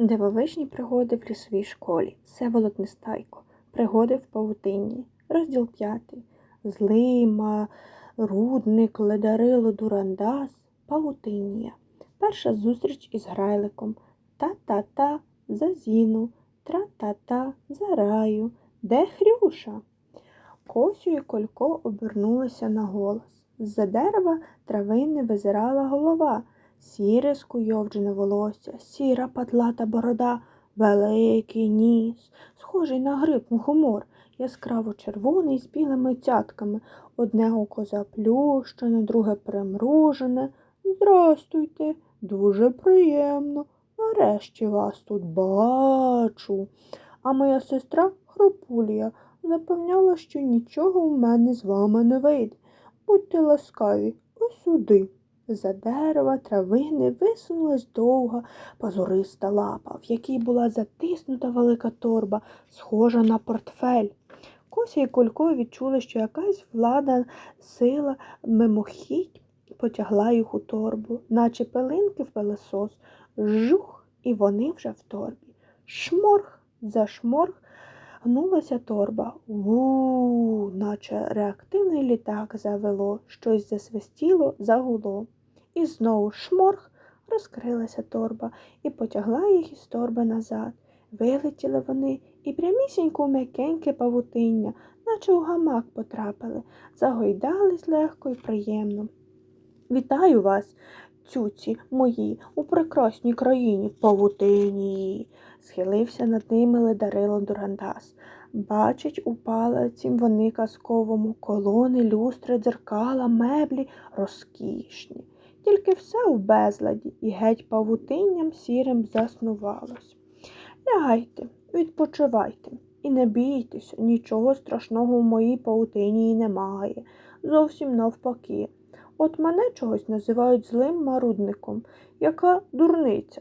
Дивовижні пригоди в лісовій школі. Всеволод Нестайко. Пригоди в павутинні. Розділ п'ятий. Злима, рудник, ледарило, дурандас, павутиння. Перша зустріч із грайликом. Та-та-та за зіну, тра-та-та за раю. Де Хрюша? Косю і Колько обернулися на голос. З-за дерева травини визирала голова, сіре скуйовджене волосся, сіра патлата борода, великий ніс, схожий на гриб мухомор, яскраво червоний з білими цятками, одне око заплющене, друге примружене. Здрастуйте, дуже приємно. Нарешті вас тут бачу. А моя сестра Хропулія запевняла, що нічого в мене з вами не вийде. Будьте ласкаві, ось сюди. За дерева травини висунулась довга позориста лапа, в якій була затиснута велика торба, схожа на портфель. Кося і Колько відчули, що якась влада сила мимохідь потягла їх у торбу, наче пилинки в пилосос. Жух, і вони вже в торбі. Шморг за шморг гнулася торба. Ву, наче реактивний літак завело, щось засвистіло, загуло. І знову шморг розкрилася торба і потягла їх із торби назад. Вилетіли вони і прямісінько у м'якеньке павутиння, наче у гамак потрапили, загойдались легко і приємно. Вітаю вас, цюці мої, у прекрасній країні павутинії, схилився над ними ледарило Дурандас. Бачать у палаці вони казковому колони, люстри, дзеркала, меблі розкішні. Тільки все у безладі і геть павутинням сірим заснувалось. Лягайте, відпочивайте і не бійтеся, нічого страшного в моїй павутині немає. Зовсім навпаки. От мене чогось називають злим марудником. Яка дурниця.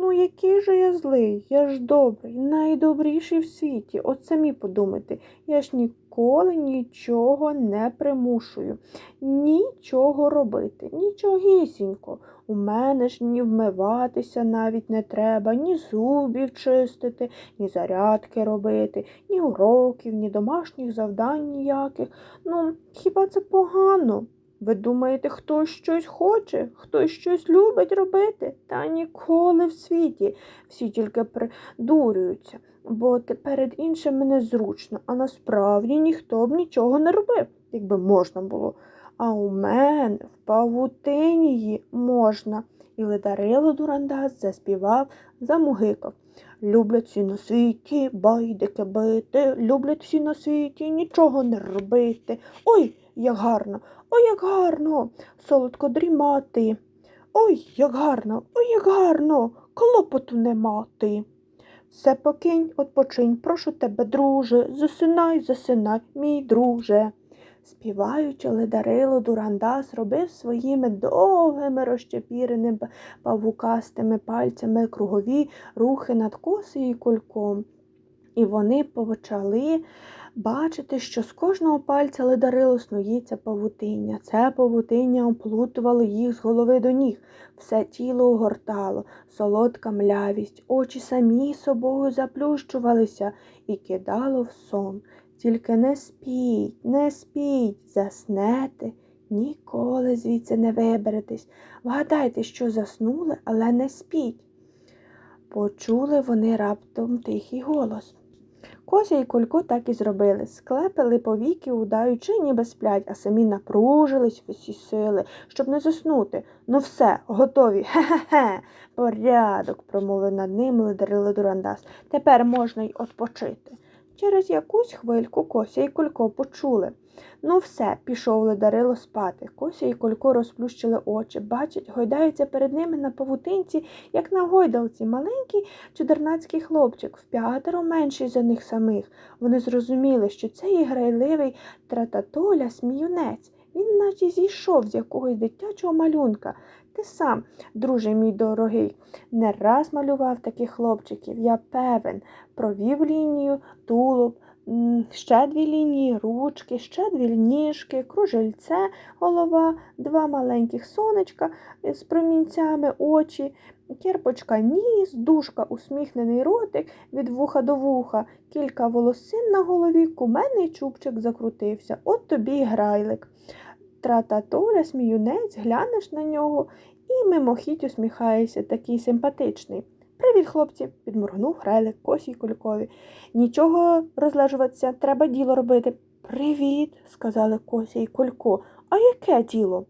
Ну, який же я злий, я ж добрий, найдобріший в світі. От самі подумайте, я ж ніколи нічого не примушую, нічого робити, нічогісінько. У мене ж ні вмиватися навіть не треба, ні зубів чистити, ні зарядки робити, ні уроків, ні домашніх завдань ніяких. Ну, хіба це погано? Ви думаєте, хтось щось хоче, хтось щось любить робити? Та ніколи в світі. Всі тільки придурюються, бо перед іншими незручно, а насправді ніхто б нічого не робив, якби можна було. А у мене в павутинії можна. І ледарило Дурандас заспівав, замугикав. Люблять всі на світі, байдики бити, люблять всі на світі, нічого не робити. Ой, як гарно, ой, як гарно, солодко дрімати. Ой, як гарно, ой, як гарно, клопоту не мати. Все покинь, odpoczynь, прошу тебе, друже, засинай, засинай, мій друже. Співаючи, ледарило Дурандас робив своїми довгими розчепіреними павукастими пальцями кругові рухи над косою і кульком. І вони почали бачити, що з кожного пальця ледарило снується павутиння. Це павутиння оплутувало їх з голови до ніг, все тіло огортало, солодка млявість, очі самі собою заплющувалися і кидало в сон. Тільки не спіть, не спіть, заснете, ніколи звідси не виберетесь. Вгадайте, що заснули, але не спіть. Почули вони раптом тихий голос. Кося і Колько так і зробили, склепили повіки, удаючи, ніби сплять, а самі напружились усі сили, щоб не заснути. Ну все, готові. Хе-хе-хе. Порядок, промовив над ним лидер Дурандас. Тепер можна й odpoчити. Через якусь хвильку Кося і Колько почули. Ну, все, пішов ледарило спати. Кося і Колько розплющили очі, бачать, гойдаються перед ними на павутинці, як на гойдалці, маленький чудернацький хлопчик, в п'ятеро менший за них самих. Вони зрозуміли, що це і грайливий трататоля сміюнець. Він наче зійшов з якогось дитячого малюнка. Ти сам, друже мій дорогий, не раз малював таких хлопчиків. Я певен, провів лінію, тулуб, ще дві лінії, ручки, ще дві ніжки, кружельце, голова, два маленьких сонечка з промінцями, очі кірпочка ніс, дужка усміхнений ротик від вуха до вуха, кілька волосин на голові, куменний чубчик закрутився. От тобі й грайлик. Трататуля, сміюнець, глянеш на нього і мимохідь усміхаєшся, такий симпатичний. Привіт, хлопці, підморгнув грайлик косій кулькові. Нічого розлежуватися, треба діло робити. Привіт, сказали Кося і Колько. А яке діло?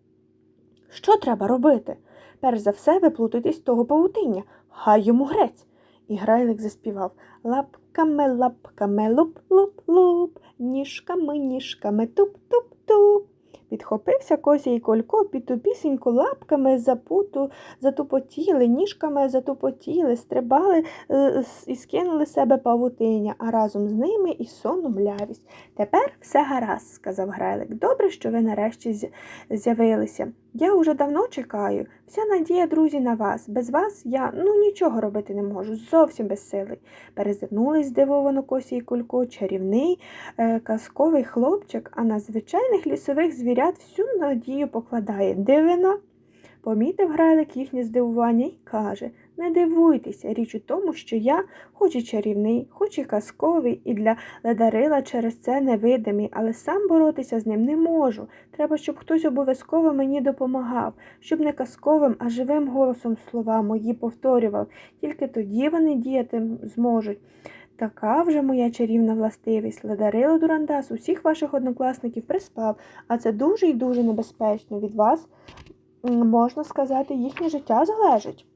Що треба робити? Перш за все виплутайтесь з того павутиння. Хай йому грець. І грайлик заспівав лапками, лапками, луп-луп-луп, ніжками, ніжками, туп-туп-туп. Підхопився і Колько під ту пісеньку лапками запуту, затупотіли, ніжками затупотіли, стрибали е, і скинули себе павутиня, а разом з ними і сону млявість. Тепер все гаразд, сказав Грайлик. Добре, що ви нарешті з'явилися. Я уже давно чекаю. Вся надія, друзі, на вас. Без вас я ну нічого робити не можу, зовсім безсилий. Перезирнулись здивовано Косі і Кулько, чарівний, е, казковий хлопчик, а на звичайних лісових звірят всю надію покладає. Дивина. Помітив грайлик їхнє здивування і каже Не дивуйтеся, річ у тому, що я, хоч і чарівний, хоч і казковий, і для ледарила через це невидимий, але сам боротися з ним не можу. Треба, щоб хтось обов'язково мені допомагав, щоб не казковим, а живим голосом слова мої повторював. Тільки тоді вони діяти зможуть. Така вже моя чарівна властивість. Ледарило Дурандас усіх ваших однокласників приспав, а це дуже і дуже небезпечно. Від вас, можна сказати, їхнє життя залежить.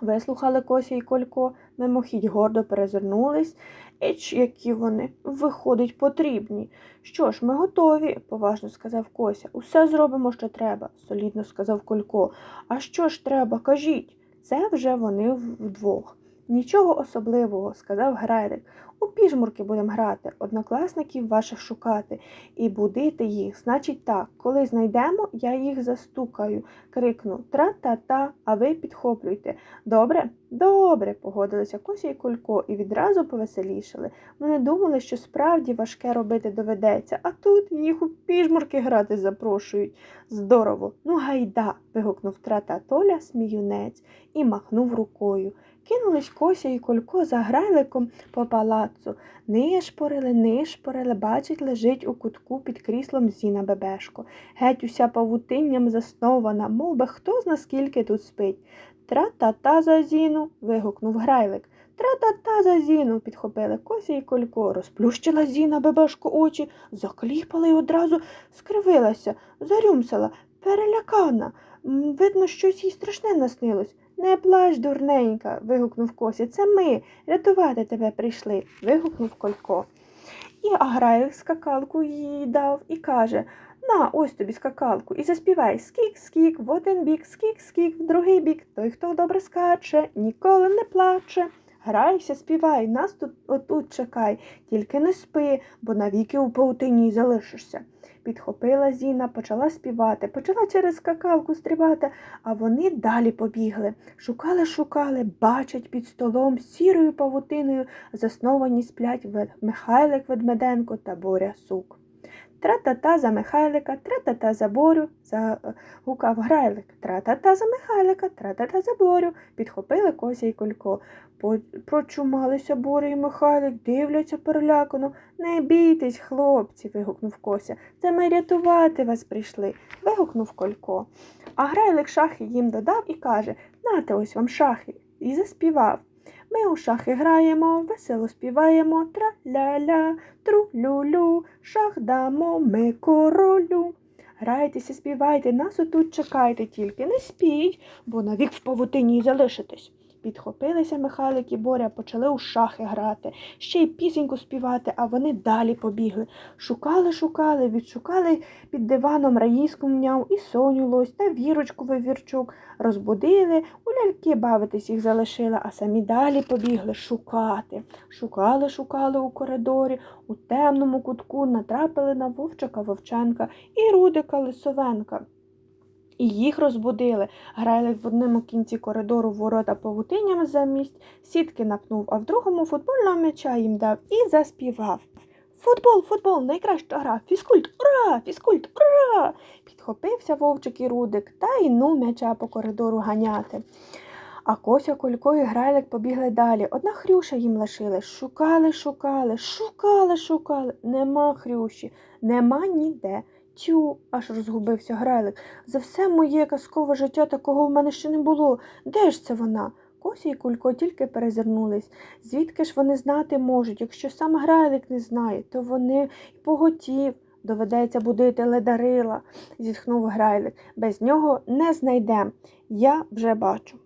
Вислухали Кося і Колько, мимохідь гордо перезирнулись. Еч, які вони, виходить, потрібні. Що ж, ми готові, поважно сказав Кося. Усе зробимо, що треба, солідно сказав Колько. А що ж треба, кажіть. Це вже вони вдвох. Нічого особливого, сказав Грайлик. У піжмурки будемо грати, однокласників ваших шукати і будити їх. Значить так, коли знайдемо, я їх застукаю. Крикну тра-та-та, а ви підхоплюйте. Добре? Добре, погодилися Кося і Кулько і відразу повеселішали. Вони думали, що справді важке робити доведеться, а тут їх у піжмурки грати запрошують. Здорово! Ну гайда. вигукнув трата Толя сміюнець і махнув рукою. Кинулись Кося і Колько за грайликом по палацу. Нишпорили, нишпорили, бачить, лежить у кутку під кріслом Зіна Бебешко. Геть уся павутинням заснована, мов би хто зна скільки тут спить. Тра-та-та за Зіну. вигукнув грайлик. Тра-та-та за Зіну. підхопили Кося і Колько. Розплющила Зіна Бебешко очі, закліпала й одразу скривилася, зарюмсала, перелякана. Видно, щось їй страшне наснилось. Не плач, дурненька. вигукнув Кося. Це ми. Рятувати тебе прийшли. вигукнув Колько. І аграйлик скакалку їй дав і каже На, ось тобі скакалку, і заспівай скік, скік, в один бік, скік, скік, в другий бік. Той, хто добре скаче, ніколи не плаче. Грайся, співай, нас тут отут чекай, тільки не спи, бо навіки у паутині залишишся. Підхопила Зіна, почала співати, почала через скакалку стрибати, а вони далі побігли. Шукали, шукали, бачать під столом сірою павутиною засновані сплять Михайлик Ведмеденко та Боря Сук. Тра-та-та за Михайлика, тра-та-та за Борю, загукав грайлик. Тра-та-та за Михайлика, тра-та-та за Борю. Підхопили Кося і Колько. Прочумалися Боря і Михайлик, дивляться перелякано. Не бійтесь, хлопці, вигукнув Кося. Це ми рятувати вас прийшли, вигукнув Колько. А грайлик шахи їм додав і каже Нате ось вам шахи. І заспівав. Ми у шахи граємо, весело співаємо, тра-ля-ля, тру-лю-лю, шах дамо ми королю. Грайтеся, співайте, нас отут чекайте, тільки не спіть, бо навік в павутині залишитесь. Підхопилися Михайлик і Боря, почали у шахи грати, ще й пісеньку співати, а вони далі побігли. Шукали, шукали, відшукали під диваном Раїску мняв і Соню Лось та Вірочку Вивірчук. Розбудили, у ляльки бавитись їх залишили, а самі далі побігли шукати. Шукали, шукали у коридорі, у темному кутку натрапили на Вовчика Вовченка і Рудика Лисовенка. І їх розбудили. Грайлик в одному кінці коридору ворота павутинням замість, сітки напнув, а в другому футбольного м'яча їм дав і заспівав. Футбол, футбол, найкраща гра, фізкульт, ура! Фізкульт, ура! Підхопився вовчик і рудик та й ну м'яча по коридору ганяти. А Кося, Колько і Грайлик побігли далі. Одна Хрюша їм лишилась. Шукали, шукали, шукали, шукали. Нема Хрюші, нема ніде. Тю, аж розгубився Грайлик. За все моє казкове життя такого в мене ще не було. Де ж це вона? Кося і Кулько тільки перезирнулись. Звідки ж вони знати можуть? Якщо сам Грайлик не знає, то вони й поготів. Доведеться будити ледарила, зітхнув Грайлик. Без нього не знайдем. Я вже бачу.